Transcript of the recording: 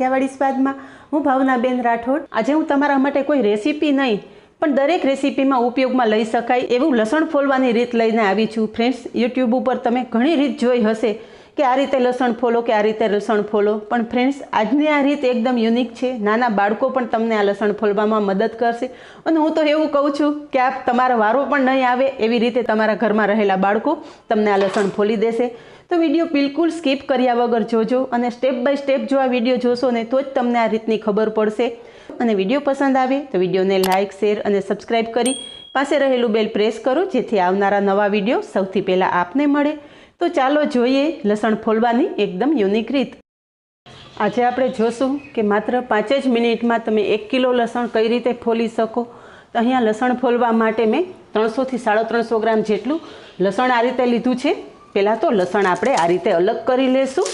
ત્યાવાળી સ્વાદમાં. હું ભાવનાબેન રાઠોડ. આજે હું તમારા માટે કોઈ રેસીપી નહીં, પણ દરેક રેસીપીમાં ઉપયોગમાં લઈ શકાય એવું લસણ ફોલવાની રીત લઈને આવી છું. ફ્રેન્ડ્સ, યુટ્યુબ ઉપર તમે ઘણી રીત જોઈ હશે. કે આ રીતે લસણ ફોલો, કે આ રીતે લસણ ફોલો. પણ ફ્રેન્ડ્સ આજની આ રીત એકદમ યુનિક છે. નાના બાળકો પણ તમને આ લસણ ફોલવામાં મદદ કરશે. અને હું તો એવું કહું છું કે આ તમારો વારો પણ નહીં આવે એવી રીતે તમારા ઘરમાં રહેલા બાળકો તમને આ લસણ ફોલી દેશે. તો વીડિયો બિલકુલ સ્કીપ કર્યા વગર જોજો અને સ્ટેપ બાય સ્ટેપ જો આ વીડિયો જોશો ને તો જ તમને આ રીતની ખબર પડશે. અને વીડિયો પસંદ આવે તો વિડીયોને લાઇક શેર અને સબસ્ક્રાઈબ કરી પાસે રહેલું બેલ પ્રેસ કરો, જેથી આવનારા નવા વીડિયો સૌથી પહેલાં આપને મળે. તો ચાલો જોઈએ લસણ ફોલવાની એકદમ યુનિક રીત. આજે આપણે જોશું કે માત્ર પાંચ જ મિનિટમાં તમે એક કિલો લસણ કઈ રીતે ફોલી શકો. તો અહીંયા લસણ ફોલવા માટે મેં ત્રણસોથી સાડા ત્રણસો ગ્રામ જેટલું લસણ આ રીતે લીધું છે. પહેલાં તો લસણ આપણે આ રીતે અલગ કરી લેશું.